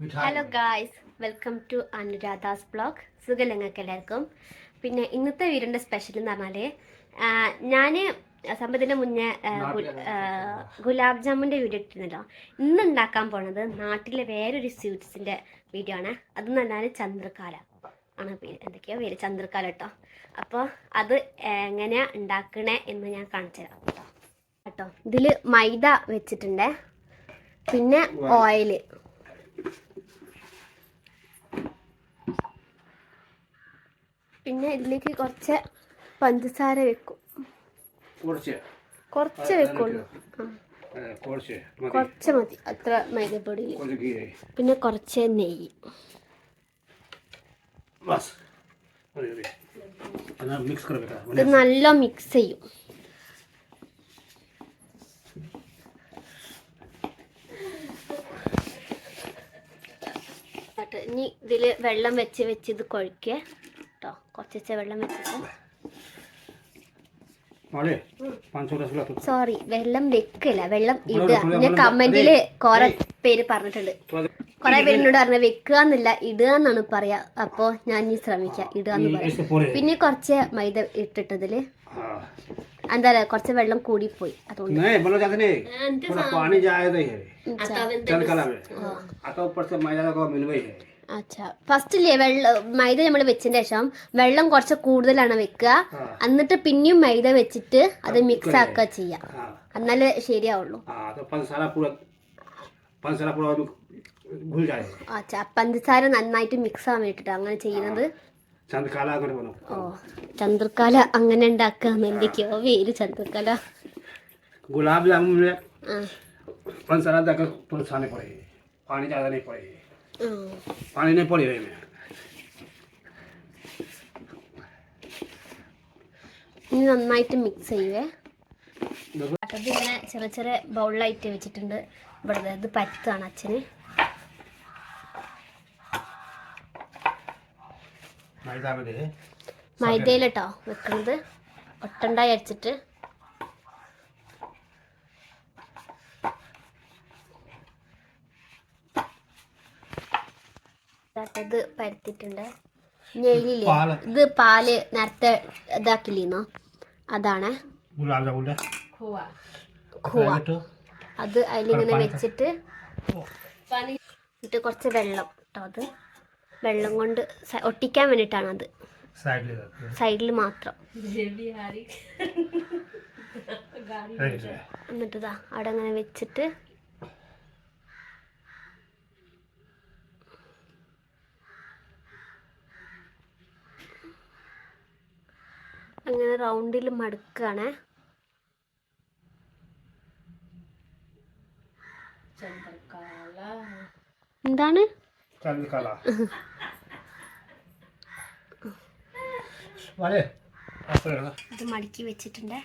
Hello guys welcome to Anuradha's blog സുഖം എല്ലാവർക്കും? പിന്നെ ഇന്നത്തെ വീടിന്റെ സ്പെഷ്യൽ എന്ന് പറഞ്ഞാൽ ഞാൻ സംഭവത്തിന് മുന്നേ ഗുലാബ് ജാമുന്റെ വീഡിയോ ഇട്ടിരുന്നല്ലോ. ഇന്ന് ഉണ്ടാക്കാൻ പോണത് നാട്ടിലെ വേറൊരു സ്വീറ്റ്സിന്റെ വീഡിയോ ആണ്. അതെന്ന് പറഞ്ഞാൽ ചന്ദ്രകാല ആണ് പേര്. എന്തൊക്കെയോ പേര്. ചന്ദ്രകാല കേട്ടോ. അപ്പോൾ അത് എങ്ങനെയാ ഉണ്ടാക്കണേ എന്ന് ഞാൻ കാണിച്ചു തരാം കേട്ടോ. കേട്ടോ. ഇതിൽ മൈദ വെച്ചിട്ടുണ്ട്. പിന്നെ ഓയിൽ പിന്നെ ഇതിലേക്ക് കുറച്ച് പഞ്ചസാര വെക്കും. കുറച്ച്? കുറച്ച് വെക്കുള്ളൂ. കുറച്ച് മതി. അത്ര മൈദപ്പൊടി പിന്നെ കുറച്ച് നെയ്യ്. ഇത് നല്ല മിക്സ് ചെയ്യും. ഇനി ഇതിൽ വെള്ളം വെച്ച് വെച്ച് ഇത് കൊഴിക്കേ കേട്ടോ. കുറച്ച് വെള്ളം വെച്ചിട്ട്. സോറി വെള്ളം വെക്കില്ല. വെള്ളം ഇടുക ഞാൻ കമന്റിൽ കുറെ പേര് പറഞ്ഞിട്ടുണ്ട്. കുറെ പേരിനോട് പറഞ്ഞ വെക്കുക എന്നില്ല ഇടുക എന്നാണ് പറയാ. അപ്പൊ ഞാൻ ഇനി ശ്രമിക്കാം ഇടുക എന്ന് പറയാം. പിന്നെ കുറച്ച് മൈദ ഇട്ടിട്ടതിൽ എന്താ പറയാ കുറച്ച് വെള്ളം കൂടി പോയി അതുകൊണ്ട് नहीं बोलो जाते नहीं थोड़ा पानी जाए तो है अच्छा चल कला में आता ऊपर से मैदा का मिलवे है അച്ഛാ ഫസ്റ്റില്ലേ വെള്ളം മൈദ നമ്മൾ വെച്ചതിന് ശേഷം വെള്ളം കുറച്ച് കൂടുതലാണ് വെക്കുക हाँ എന്നിട്ട് പിന്നെയും മൈദ വെച്ചിട്ട് അത് മിക്സ് ആക്കുക ചെയ്യാം हाँ എന്നാലേ ശരിയാവുള്ളൂ हाँ तो पंचसारा पूरा पंचसारा पूरा घुल जाए അച്ഛാ പഞ്ചസാര നന്നായിട്ട് മിക്സ് ആവാൻ വേണ്ടിട്ട് അങ്ങനെ ചെയ്യുന്നത് चंद काला कर बनो ഓ ചന്ദ്രക്കാല അങ്ങനെ ഉണ്ടാക്കാന്ന് എന്തൊക്കെയോ പേര് ചന്ദ്രക്കാല गुलाब जामुन में ആ पंचसारा तक पूरा छाने पड़े पानी ज़्यादा नहीं पड़े ആ. पानी नहीं पड़े में ഇനി നന്നായിട്ട് മിക്സ് ചെയ്യുവേ देखो അത് ഇങ്ങനെ ചെറിയ ചെറിയ ബൗളിലായിട്ട് വെച്ചിട്ടുണ്ട് ഇവിടെ ദേ ഇത് പറ്റാണ് അച്ഛന് मैदा में दे മൈദയിലിട്ടോ വെക്കുന്നത് ഒട്ടുണ്ടായി അടിച്ചിട്ട് പറ്റാത്തത് പരത്തിട്ടുണ്ട് ഇത് പാൽ നേരത്തെ ഇതാക്കില്ലേന്നോ? അതാണ്. അത് അതിലിങ്ങനെ വെച്ചിട്ട് എന്നിട്ട് കുറച്ച് വെള്ളം കേട്ടോ അത്. വെള്ളം കൊണ്ട് ഒട്ടിക്കാൻ വേണ്ടിട്ടാണ് അത്. സൈഡിൽ മാത്രം. എന്നിട്ടിതാ അവിടെ അങ്ങനെ വെച്ചിട്ട് ഇങ്ങനെ റൗണ്ടിൽ മടുക്കാണ്. എന്താണ്? അത് മടക്കി വെച്ചിട്ടുണ്ട്.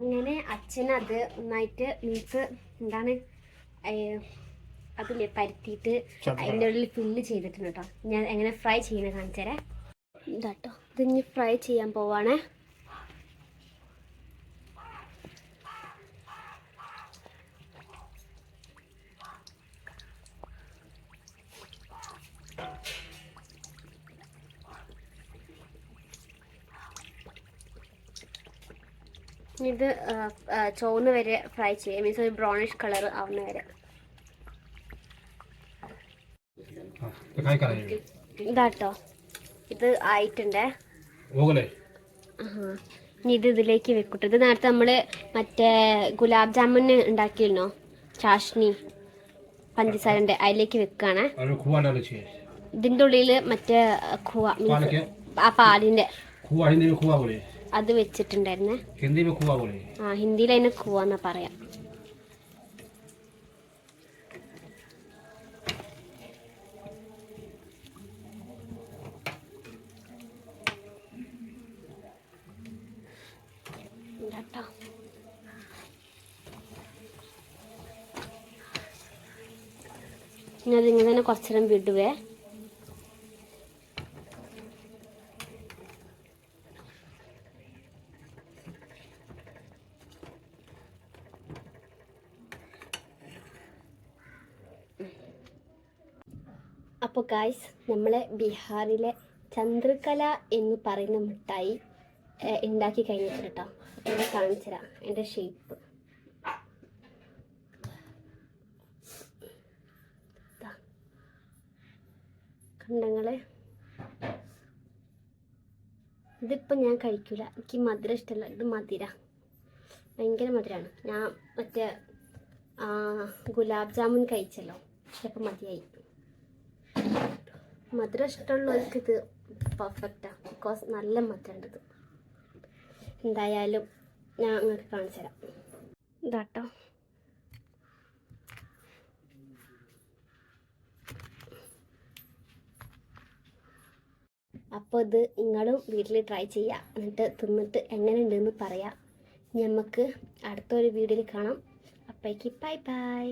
അങ്ങനെ അത് നന്നായിട്ട് മീൻസ് എന്താണ്? അതില്ലേ പരത്തിയിട്ട് അതിന്റെ ഉള്ളിൽ ഫില്ല് ചെയ്തിട്ടുണ്ട് കേട്ടോ ഞാൻ എങ്ങനെ ഫ്രൈ ചെയ്യുന്നത് കാണിച്ചു തരാം ഇതാട്ടോ ഇതിഞ്ഞ് ഫ്രൈ ചെയ്യാൻ പോവാണേ. ഇത് ചുവന്ന് വരെ ഫ്രൈ ചെയ്യാം. മീൻസ് ഒരു ബ്രൗണിഷ് കളർ ആവുന്ന വരെ. ഇതാട്ടോ. ഇത് ആയിട്ടുണ്ടേ. ഇനി ഇത് ഇതിലേക്ക് വെക്കൂട്ടോ. ഇത് നേരത്തെ നമ്മൾ മറ്റേ ഗുലാബ് ജാമുന് ഉണ്ടാക്കിയിരുന്നോ? ചാഷ്നി പഞ്ചസാരന്റെ അതിലേക്ക് വെക്കുകയാണ് ഇതിന്റെ ഉള്ളിൽ മറ്റേ ഖുവ ആ പാലിന്റെ. ഖുവ അത് വെച്ചിട്ടുണ്ടായിരുന്നെ. ആ ഹിന്ദിയിൽ അതിന് കൂവാന്നാ പറയാ. ഞാനതിങ്ങനെ കുറച്ചേരം വിടുവേ. അപ്പോൾ ഗായ്സ് നമ്മളെ ബീഹാറിലെ ചന്ദ്രകല എന്ന് പറയുന്ന മിഠായി ഉണ്ടാക്കി കഴിഞ്ഞിട്ട് കേട്ടോ അപ്പോൾ കാണിച്ചു തരാം എന്റെ ഷേപ്പ് കണ്ടങ്ങളെ? ഇതിപ്പോൾ ഞാൻ കഴിക്കില്ല എനിക്ക് മധുരം ഇഷ്ടമല്ല ഇത് മധുര. ഭയങ്കര മധുരമാണ് ഞാൻ മറ്റേ ഗുലാബ് ജാമുൻ കഴിച്ചല്ലോ. പക്ഷെ മതിയായി. മധുരം ഇഷ്ടമുള്ളവർക്ക് ഇത് പെർഫെക്റ്റാണ് ബിക്കോസ് നല്ല മധുരമുണ്ട് എന്തായാലും ഞാൻ നിങ്ങൾക്ക് കാണിച്ചു തരാം. ഇതാട്ടോ. അപ്പോൾ ഇത് നിങ്ങളും വീട്ടിൽ ട്രൈ ചെയ്യുക. എന്നിട്ട് തിന്നിട്ട് എങ്ങനെയുണ്ടെന്ന് പറയാം. നമുക്ക് അടുത്തൊരു വീഡിയോയിൽ കാണാം. അപ്പോഴേക്ക് ബൈ ബൈ